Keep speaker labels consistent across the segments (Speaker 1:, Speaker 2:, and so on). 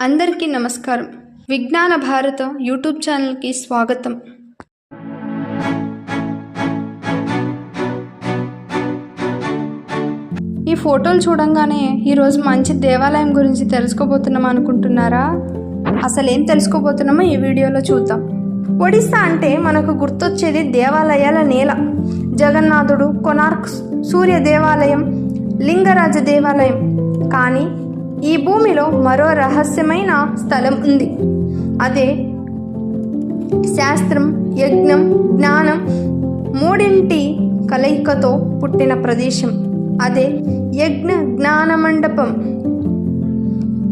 Speaker 1: అందరికీ నమస్కారం. విజ్ఞాన భారత యూట్యూబ్ ఛానల్కి స్వాగతం. ఈ ఫోటోలు చూడంగానే ఈరోజు మంచి దేవాలయం గురించి తెలుసుకోబోతున్నాం అనుకుంటున్నారా? అసలు ఏం తెలుసుకోబోతున్నామో ఈ వీడియోలో చూద్దాం. ఒడిస్సా అంటే మనకు గుర్తొచ్చేది దేవాలయాల నేల. జగన్నాథుడు కొనార్క్ సూర్య దేవాలయం లింగరాజ దేవాలయం. కానీ ఈ భూమిలో మరో రహస్యమైన స్థలం ఉంది. అదే శాస్త్రం యజ్ఞం జ్ఞానం మూడింటి కలయికతో పుట్టిన ప్రదేశం. అదే యజ్ఞ జ్ఞాన మండపం.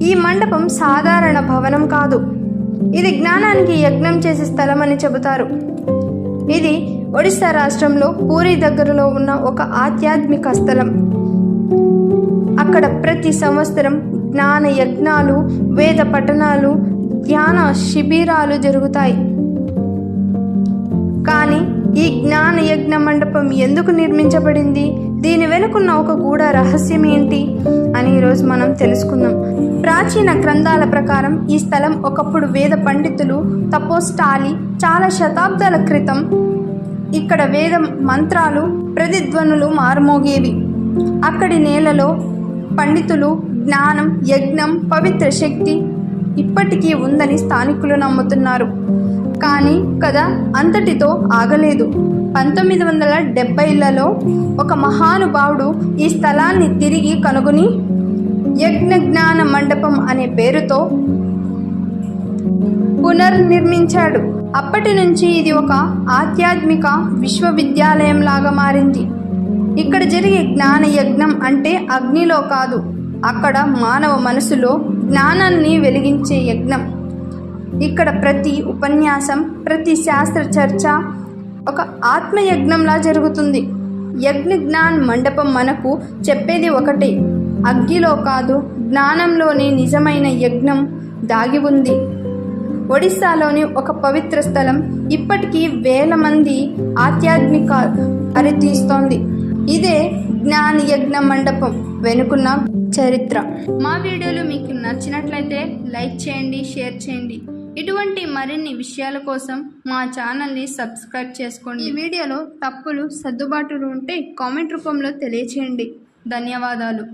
Speaker 1: ఈ మండపం సాధారణ భవనం కాదు. ఇది జ్ఞానానికి యజ్ఞం చేసే స్థలం అని చెబుతారు. ఇది ఒడిశా రాష్ట్రంలో పూరి దగ్గరలో ఉన్న ఒక ఆధ్యాత్మిక స్థలం. అక్కడ ప్రతి సంవత్సరం జ్ఞాన యజ్ఞాలు వేద పఠనాలు ధ్యాన శిబిరాలు జరుగుతాయి. కానీ ఈ జ్ఞాన యజ్ఞ మండపం ఎందుకు నిర్మించబడింది? దీని వెనుకున్న ఒక గూఢ రహస్యం ఏంటి? అని ఈరోజు మనం తెలుసుకుందాం. ప్రాచీన గ్రంథాల ప్రకారం ఈ స్థలం ఒకప్పుడు వేద పండితులు తపోస్టాలి చాలా శతాబ్దాల క్రితం. ఇక్కడ వేద మంత్రాలు ప్రతిధ్వనులు మారుమోగేవి. అక్కడి నేలలో పండితులు జ్ఞానం యజ్ఞం పవిత్ర శక్తి ఇప్పటికీ ఉందని స్థానికులు నమ్ముతున్నారు. కానీ కథ అంతటితో ఆగలేదు. పంతొమ్మిది వందల డెబ్బైలలో ఒక మహానుభావుడు ఈ స్థలాన్ని తిరిగి కనుగొని యజ్ఞ జ్ఞాన మండపం అనే పేరుతో పునర్నిర్మించాడు. అప్పటి నుంచి ఇది ఒక ఆధ్యాత్మిక విశ్వవిద్యాలయం లాగా మారింది. ఇక్కడ జరిగే జ్ఞాన యజ్ఞం అంటే అగ్నిలో కాదు. అక్కడ మానవ మనసులో జ్ఞానాన్ని వెలిగించే యజ్ఞం. ఇక్కడ ప్రతి ఉపన్యాసం ప్రతి శాస్త్ర చర్చ ఒక ఆత్మయజ్ఞంలా జరుగుతుంది. యజ్ఞ జ్ఞాన్ మండపం మనకు చెప్పేది ఒకటే. అగ్గిలో కాదు జ్ఞానంలోని నిజమైన యజ్ఞం దాగి ఉంది. ఒడిస్సాలోని ఒక పవిత్ర స్థలం ఇప్పటికీ వేల మంది ఆధ్యాత్మిక అరితీస్తోంది ఇదే జ్ఞాన యజ్ఞ మండపం వెనుకున్న చరిత్ర. మా వీడియోలు మీకు నచ్చినట్లయితే లైక్ చేయండి షేర్ చేయండి. ఇటువంటి మరిన్ని విషయాల కోసం మా ఛానల్ని సబ్స్క్రైబ్ చేసుకోండి. ఈ వీడియోలో తప్పులు సర్దుబాటులు ఉంటే కామెంట్ రూపంలో తెలియచేయండి. ధన్యవాదాలు.